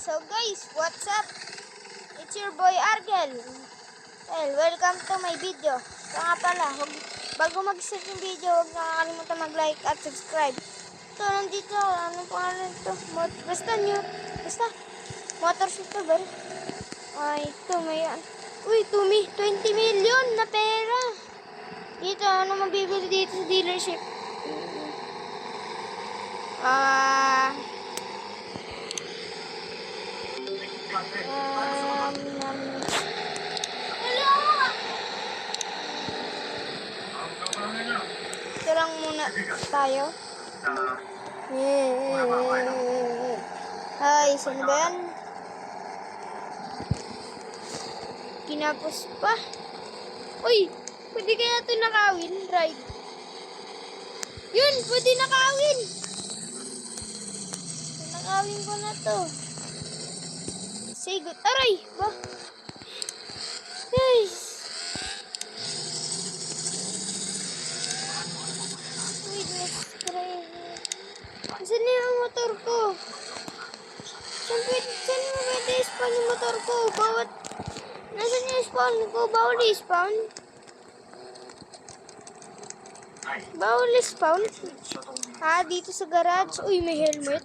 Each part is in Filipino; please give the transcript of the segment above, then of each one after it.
So guys, what's up? It's your boy Argel. Well, welcome to my video. So nga pala, wag, bago mag-start yung video, huwag nakakalimutan mag-like at subscribe. Ito, nandito, anong pangalan ito? Mot basta new, basta, motorcycle ba? Ay, ito, may, uy, tumi, 20 million na pera. Dito, ano mabibili dito sa dealership? Ah, um, um, ito lang muna tayo. Ay, saan ba yan? Kinapos pa. Uy, pwede kaya ito nakawin, ride. Yun, pwede nakawin. Nakawin ko na to. Say good. Aray! Ba? Guys! Wait, let's try. Saan na yung motor ko? Saan, pwede, saan mo pwede spawn yung motor ko? Bawat... Nasaan yung spawn ko? Bawal i-spawn? Bawal i-spawn? Ah, dito sa garage. Uy, may helmet.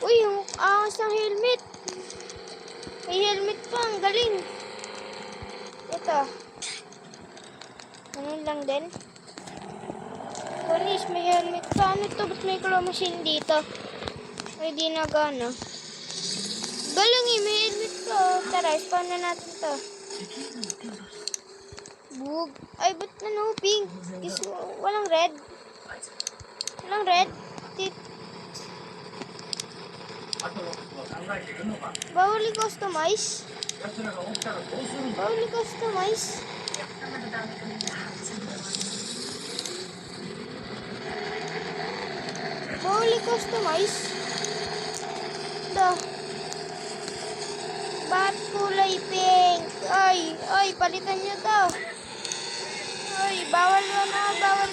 Uy, yung angas ng helmet. May helmet pa, ang galing. Ito. Ganun lang din. Walis, may helmet pa. Ano to? Ba't may claw machine dito? Ay, di na gana. Galing eh, may helmet pa. Tara, spawn na natin to. Bug. Ay, ba't ano? Pink. Gusto, walang red. Walang red. Tit. Bawal i-customize. Bawal i-customize. Bawal i-customize. Da. Ba't pink? Ay, ay, palitan nyo to. Ay, bawal na. Da. Ba't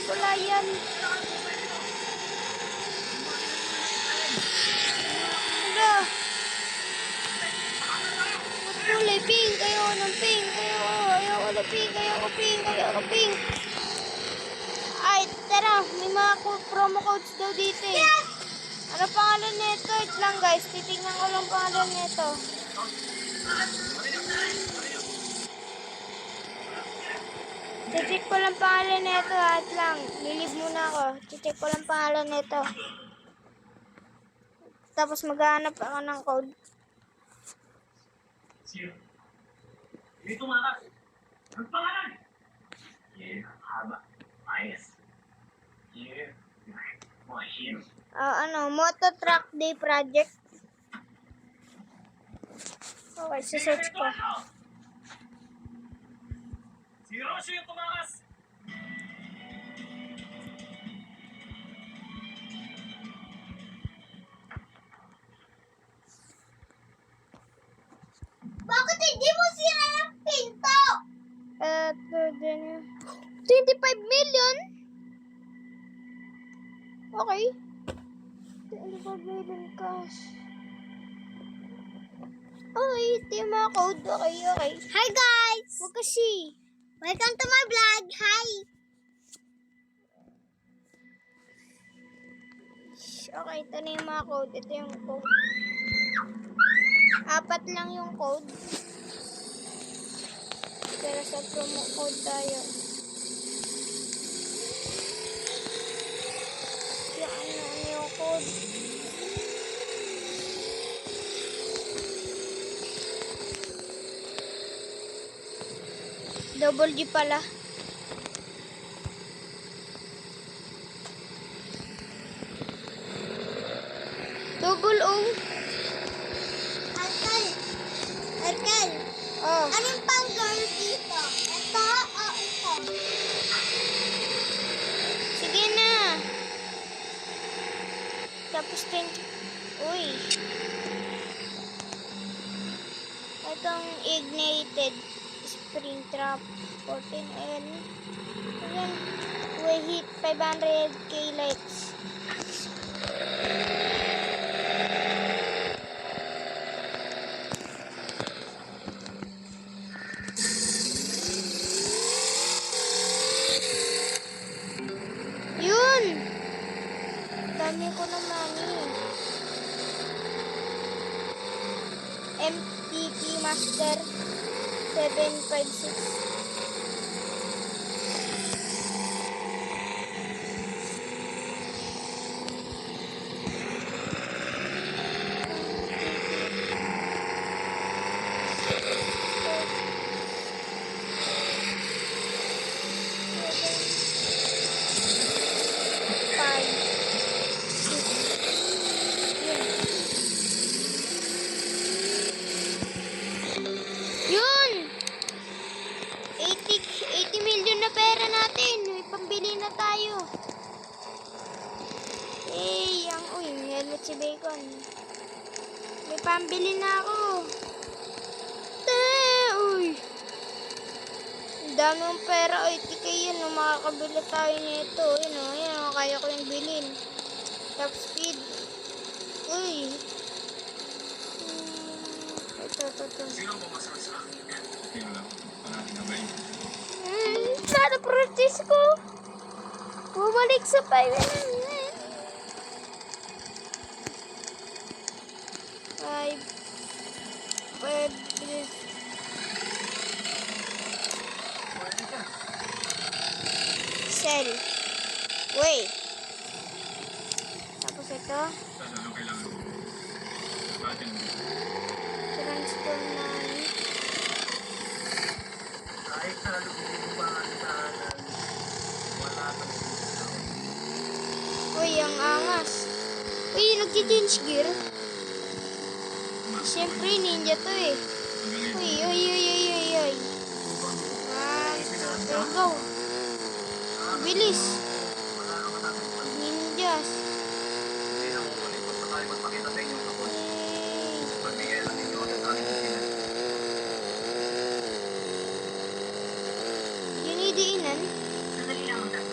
kulay pink? Ayaw ng pink. Ayaw, ayaw ko ng pink. Ayaw ko pink. Ayaw ko pink. Ay, tara. May mga promo codes daw dito eh. Ano pangalan nito? Wait lang guys. Titingnan ko lang pangalan nito. Check ko lang pangalan nito. At lang. Lilib muna ako. Check ko lang pangalan nito. Tapos maghanap ako ng code. Sino? Dito mga Ang pangalan? Yeah, haba. Ayos. Yeah. Mahim. Ah, ano, Moto Truck Day Project. Okay, search ko. Si Rosyo yung tumakas. Okay. 25 million cash. Okay, ito yung mga code. Okay, okay. Hi guys! Huwag kasi. Welcome to my vlog. Hi! Okay, ito na yung mga code. Ito yung code. Apat lang yung code. Pero sa promo code tayo. Yung ano yung code. Double G pala. Double O. Arkal, Arkal, Oh. anong pang girl dito? drop 14 and when we hit 500 km five six. Natin. May pambili na tayo. Eh, ang uy, helmet si Bacon. May pambili na ako. Te, uy. Ang dami ng pera. Uy, tika. No, makakabili tayo nito. Yun o, yan o, kaya ko yung bilhin. Top speed. Uy. Hmm, ito, ito, ito. Sino ang bumasal sa akin? Sino lang? Parang na ba yun? Hmm, sana practice ko. Bumalik sa Five. Five. Five. Sell. Wait. Tapos ito. Saan ano kailangan? Natin. Transfer money. Kahit sa lubugin mo ba sa wala kang Uy, ang angas. Uy, nag-change gear. Siyempre, ninja to eh. Uy, uy, uy, uy, uy, uy. One, two, go. Bilis. Ninjas. Hindi na kukulit ko sa tayo magpakita sa inyo kapag Yay. magbigay lang ninyo at sa akin sila. Dinidiinan. Sandali lang ang dami.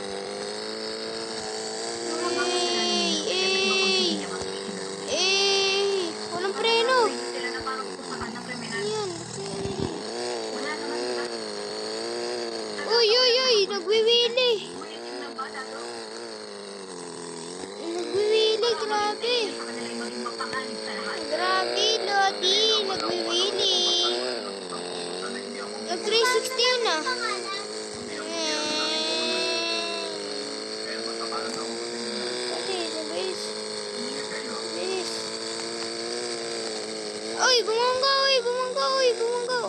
Ey, ey. Ey, walang preno. Sila na parang utusan ng kriminal. Ayan. Wala naman ba? Uy, uy, uy, nagwiwili. Ngunit yung ng bata to, Nagwiwili, grabe. sa kanila yung maging mapanganib sa lahat. Grabe, Lodi, nagwiwili. Nag 360 yun ah. Kaya matapalan ako kasi Dali, bilis, hindi kayo. bilis. Uy, bumangga, uy, bumangga, uy, bumangga.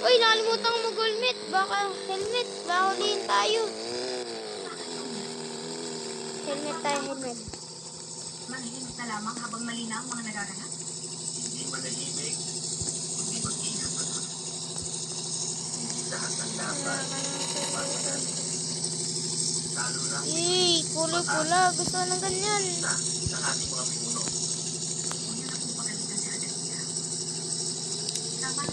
Uy, nakalimutan mo helmet. Baka helmet, baka huliin tayo. Helmet tayo, helmet. Manahimik na lamang habang malinaw ang mga nagaganap. Hindi manahimik, hindi mag-ingat na lang. Hindi lahat ng matagal. Lalo na Yay, kulay pula. Gusto ko ng ganyan. isa sa ating mga pinuno. Na na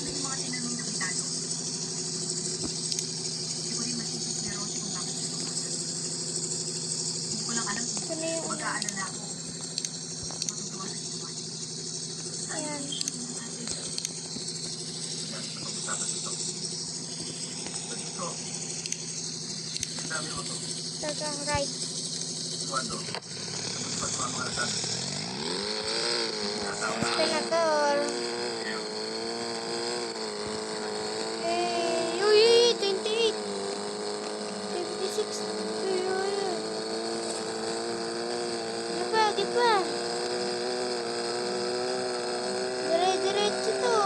na niya. Ayan. Kaya sa pag-usapan dito. Sa dito, ang dami ko to. Taga right. Eduardo, sagot pa sa mga alasan. Nasa una. Senator. Kayo, Eh, uy, uy, 28. 56. Uy, uy, uy. Di pa, di pa. Dire-diretso to.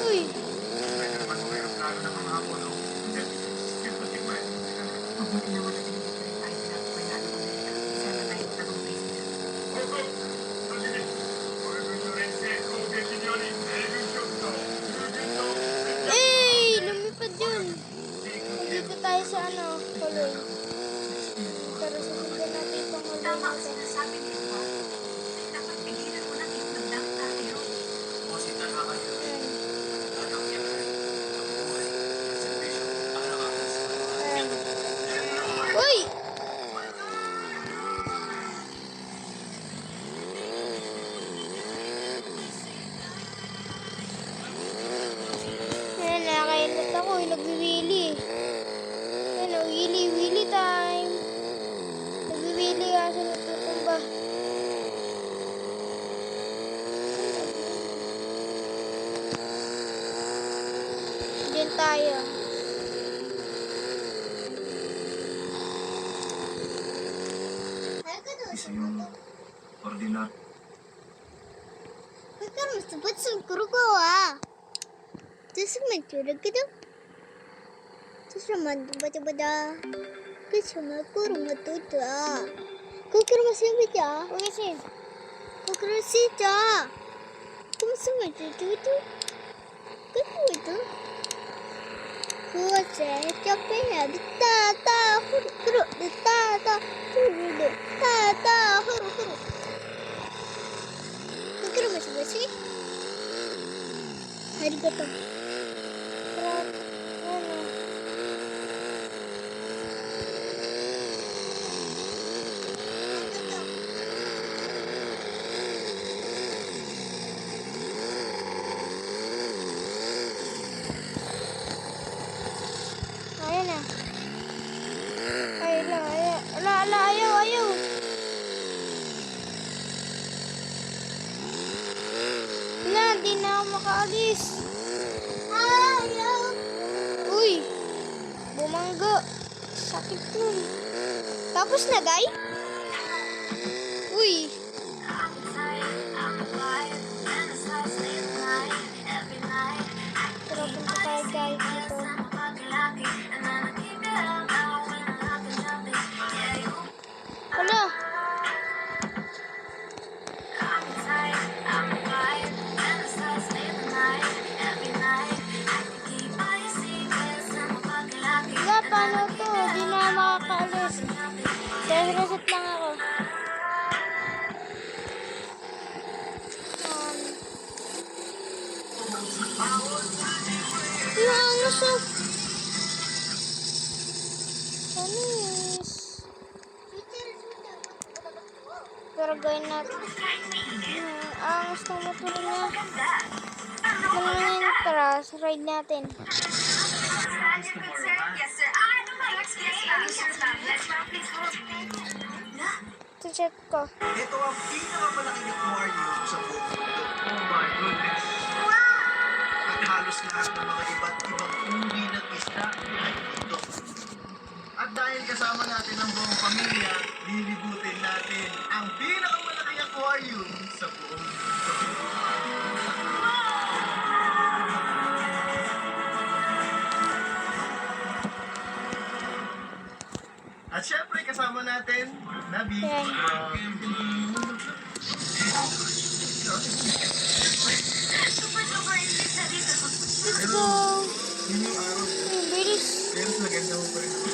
Uy, pwede naman kung mayroong plano ng mga hapon, no? Hindi, siyempre, tigmay. Mabuti naman at hindi ko rin tayo pinatukoy na ano kami nila. Isa na tayo tanong president. eh, lumipad yun. Dito tayo sa ano, tuloy. Pero susundan natin itong Tama ang sinasabi ni Juan. Dapat pigilan mo na itlagdang tayo. Ayan. Ayan. nagwiwili. Wili, wili time. Nagwiwili kasi natutumba. Diyan tayo. Isa yung ordinar. Bakalım sıfırsın kuru kova. Tusuk mu çürük gidip? Tusuk baca Kısamadım bada bada. Kısama kurma tuta. Kukurma sebida. Kukurma Kukurma sebida. Kuma sama tutu. Kukurma tu. Kuasa capek ya di tata huru huru di tata huru huru, tata huru huru. Kukurma sebida. Hari ketemu. Bumangga. Sakit nun. Tapos na, Day? Uy! Reset lang ako. Um, yung ano sa... Panis. Pero gawin natin. Hmm, angas ng motor niya. Ano na yung tara, ride natin. Check ko. Ito ang pinakamalaking aquarium sa buong mundo. Oh my goodness. At halos lahat ng mga iba't ibang uri ng isda ay dito. At dahil kasama natin ang buong pamilya, lilibutin natin ang pinakamalaking aquarium sa buong mundo. Natin, Nabi. Yan. Let's go! Yun yung araw. Bilis. Mas maganda mo pa rin ako.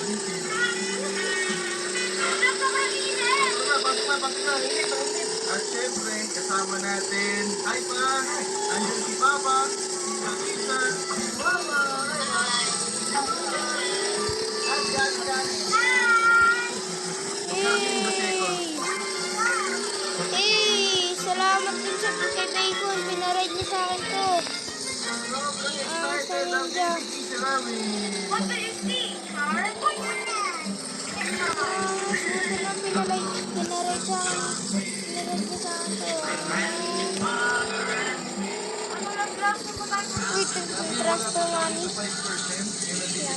Pasok na, pasok na, na. Init, init. At syempre, kasama natin, hi pa, andyan si Papa, si Nakita,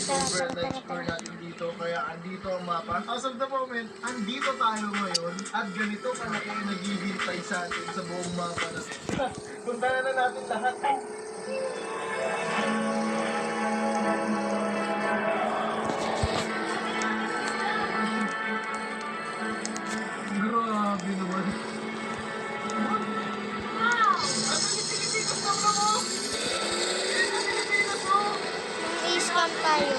over tara, life tara, score tara. natin dito. Kaya andito ang mapa. As of the moment, andito tayo ngayon at ganito kalaki ang naghihintay sa atin sa buong mapa na to. Punta na natin lahat. Tayo.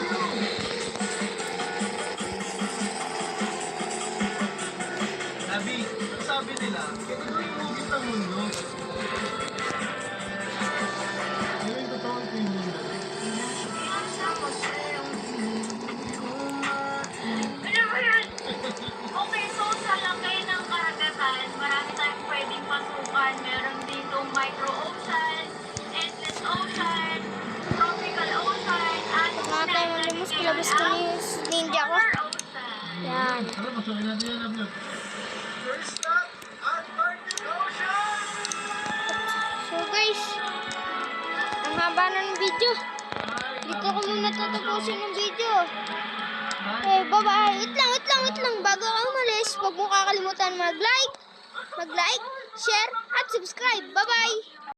Nabi, sabi nila, ito daw yung hugis ng mundo. Ano yung totoong ito yung mundo? Okay, so sa laki ng karagatan, marami tayong pwedeng pasukan. Meron dito micro So guys, ang haba na ng video. Dito ko muna tatapusin ng video. Eh, bye-bye. Wait lang, wait lang, wait lang. Bago ka umalis, huwag mo kakalimutan mag-like, mag-like, share, at subscribe. Bye-bye!